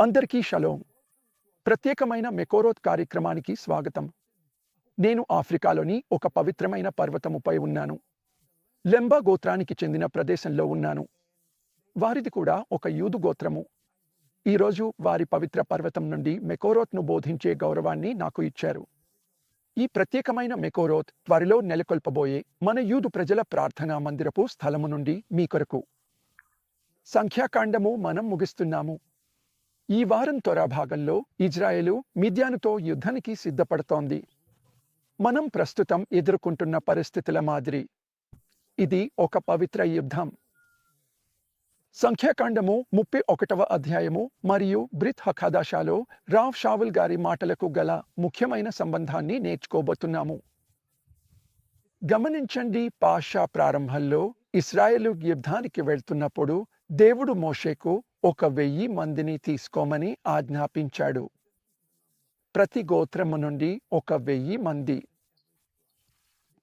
అందరికీ షలోం. ప్రత్యేకమైన మెకోరోత్ కార్యక్రమానికి స్వాగతం. నేను ఆఫ్రికాలోని ఒక పవిత్రమైన పర్వతముపై ఉన్నాను. లెంబా గోత్రానికి చెందిన ప్రదేశంలో ఉన్నాను. వారిది కూడా ఒక యూదు గోత్రము. ఈరోజు వారి పవిత్ర పర్వతం నుండి మెకోరోత్ను బోధించే గౌరవాన్ని నాకు ఇచ్చారు. ఈ ప్రత్యేకమైన మెకోరోత్ త్వరలో నెలకొల్పబోయే మన యూదు ప్రజల ప్రార్థనా మందిరపు స్థలము నుండి మీ కొరకు. సంఖ్యాకాండము మనం ముగిస్తున్నాము. ఈ వారం త్వర భాగంలో ఇజ్రాయెలు మిద్యానుతో యుద్ధానికి సిద్ధపడుతోంది. మనం ప్రస్తుతం ఎదుర్కొంటున్న పరిస్థితుల మాదిరి. ఇది ఒక పవిత్ర యుద్ధం. సంఖ్యాకాండము ముప్పై ఒకటవ అధ్యాయము మరియు బ్రిత్ హఖాదాషాలో రావ్ షావుల్ గారి మాటలకు గల ముఖ్యమైన సంబంధాన్ని నేర్చుకోబోతున్నాము. గమనించండి పాషా ప్రారంభంలో ఇస్రాయేలు యుద్ధానికి వెళ్తున్నప్పుడు దేవుడు మోషేకు ఒక వెయ్యి మందిని తీసుకోమని ఆజ్ఞాపించాడు. ప్రతి గోత్రము నుండి ఒక వెయ్యి మంది.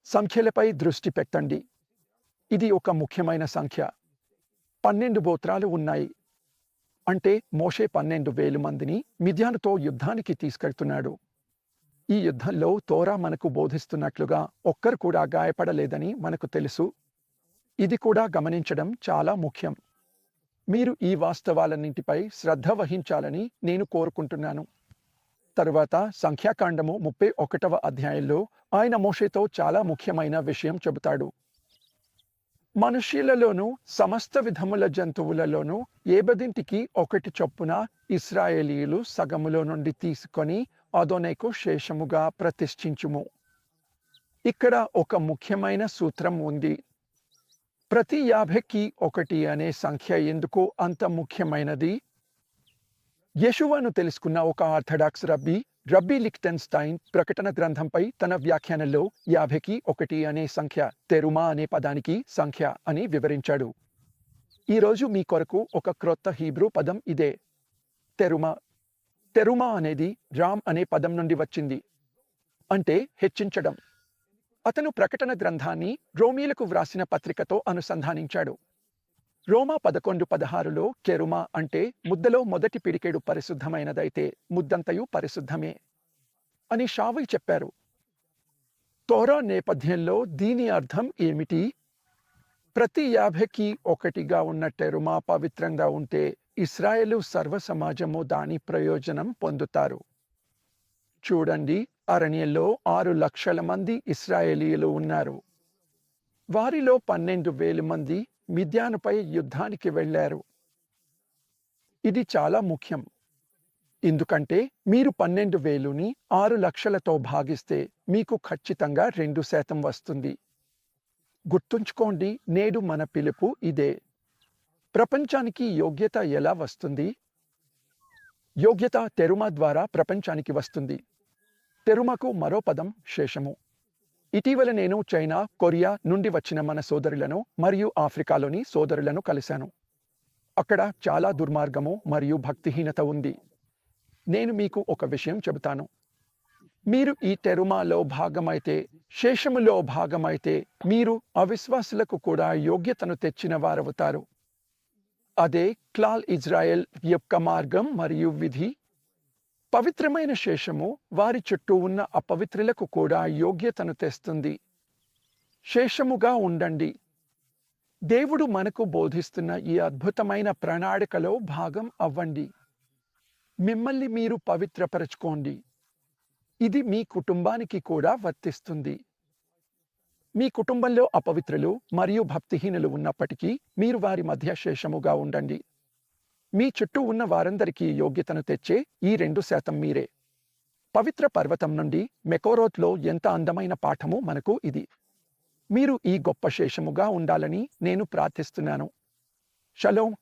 సంఖ్యలపై దృష్టి పెట్టండి. ఇది ఒక ముఖ్యమైన సంఖ్య. పన్నెండు గోత్రాలు ఉన్నాయి. అంటే మోషే పన్నెండు వేలు మందిని మిథ్యానుతో యుద్ధానికి తీసుకెళ్తున్నాడు. ఈ యుద్ధంలో తోరా మనకు బోధిస్తున్నట్లుగా ఒక్కరు కూడా గాయపడలేదని మనకు తెలుసు. ఇది కూడా గమనించడం చాలా ముఖ్యం. మీరు ఈ వాస్తవాలన్నింటిపై శ్రద్ధ వహించాలని నేను కోరుకుంటున్నాను. తరువాత సంఖ్యాకాండము ముప్పై ఒకటవ అధ్యాయంలో ఆయన మోషేతో చాలా ముఖ్యమైన విషయం చెబుతాడు. మనుష్యులలోనూ సమస్త విధముల జంతువులలోనూ ఏబదింటికి ఒకటి చొప్పున ఇస్రాయేలీయులు సగములో నుండి తీసుకొని అదోనేకు శేషముగా ప్రతిష్ఠించుము. ఇక్కడ ఒక ముఖ్యమైన సూత్రం ఉంది. ప్రతి యాభైకి ఒకటి అనే సంఖ్య ఎందుకు అంత ముఖ్యమైనది? యశువను తెలుసుకున్న ఒక ఆర్థడాక్స్ రబ్బీ రబ్బీ లిక్టెన్స్టైన్ ప్రకటన గ్రంథంపై తన వ్యాఖ్యానంలో యాభైకి ఒకటి అనే సంఖ్య తెరుమా అనే పదానికి సంఖ్య అని వివరించాడు. ఈరోజు మీ కొరకు ఒక క్రొత్త హీబ్రూ పదం ఇదే. తెరుమా తెరుమా అనేది రామ్ అనే పదం నుండి వచ్చింది. అంటే హెచ్చించడం. అతను ప్రకటన గ్రంథాన్ని రోమీలకు వ్రాసిన పత్రికతో అనుసంధానించాడు. రోమా పదకొండు పదహారులో కెరుమా అంటే ముద్దలో మొదటి పిడికెడు పరిశుద్ధమైనదైతే ముద్దంతయు పరిశుద్ధమే అని షావుల్ చెప్పారు. తోరా నేపథ్యంలో దీని అర్థం ఏమిటి? ప్రతి యాభైకి ఒకటిగా ఉన్న టెరుమా పవిత్రంగా ఉంటే ఇస్రాయేలు సర్వ సమాజము దాని ప్రయోజనం పొందుతారు. చూడండి. అరణ్యంలో ఆరు లక్షల మంది ఇస్రాయేలీలు ఉన్నారు. వారిలో పన్నెండు వేలు మంది మిద్యానుపై యుద్ధానికి వెళ్ళారు. ఇది చాలా ముఖ్యం. ఎందుకంటే మీరు పన్నెండు వేలుని ఆరు లక్షలతో భాగిస్తే మీకు ఖచ్చితంగా రెండు శాతం వస్తుంది. గుర్తుంచుకోండి నేడు మన పిలుపు ఇదే. ప్రపంచానికి యోగ్యత ఎలా వస్తుంది? యోగ్యత తెరుమ ద్వారా ప్రపంచానికి వస్తుంది. తెరుమకు మరో పదం శేషము. ఇటీవల నేను చైనా కొరియా నుండి వచ్చిన మన సోదరులను మరియు ఆఫ్రికాలోని సోదరులను కలిశాను. అక్కడ చాలా దుర్మార్గము మరియు భక్తిహీనత ఉంది. నేను మీకు ఒక విషయం చెబుతాను. మీరు ఈ తెరుమాలో భాగమైతే శేషములో భాగమైతే మీరు అవిశ్వాసులకు కూడా యోగ్యతను తెచ్చిన వారవుతారు. అదే క్లాల్ ఇజ్రాయెల్ యొక్క మార్గం మరియు విధి పవిత్రమైన శేషము వారి చుట్టూ ఉన్న అపవిత్రులకు కూడా యోగ్యతను తెస్తుంది. శేషముగా ఉండండి. దేవుడు మనకు బోధిస్తున్న ఈ అద్భుతమైన ప్రణాళికలో భాగం అవ్వండి. మిమ్మల్ని మీరు పవిత్రపరచుకోండి. ఇది మీ కుటుంబానికి కూడా వర్తిస్తుంది. మీ కుటుంబంలో అపవిత్రులు మరియు భక్తిహీనులు ఉన్నప్పటికీ మీరు వారి మధ్య శేషముగా ఉండండి. మీ చుట్టూ ఉన్న వారందరికీ యోగ్యతను తెచ్చే ఈ రెండు శాతం మీరే. పవిత్ర పర్వతం నుండి మెకోరోత్లో ఎంత అందమైన పాఠము మనకు ఇది. మీరు ఈ గొప్ప శేషముగా ఉండాలని నేను ప్రార్థిస్తున్నాను. షలోం.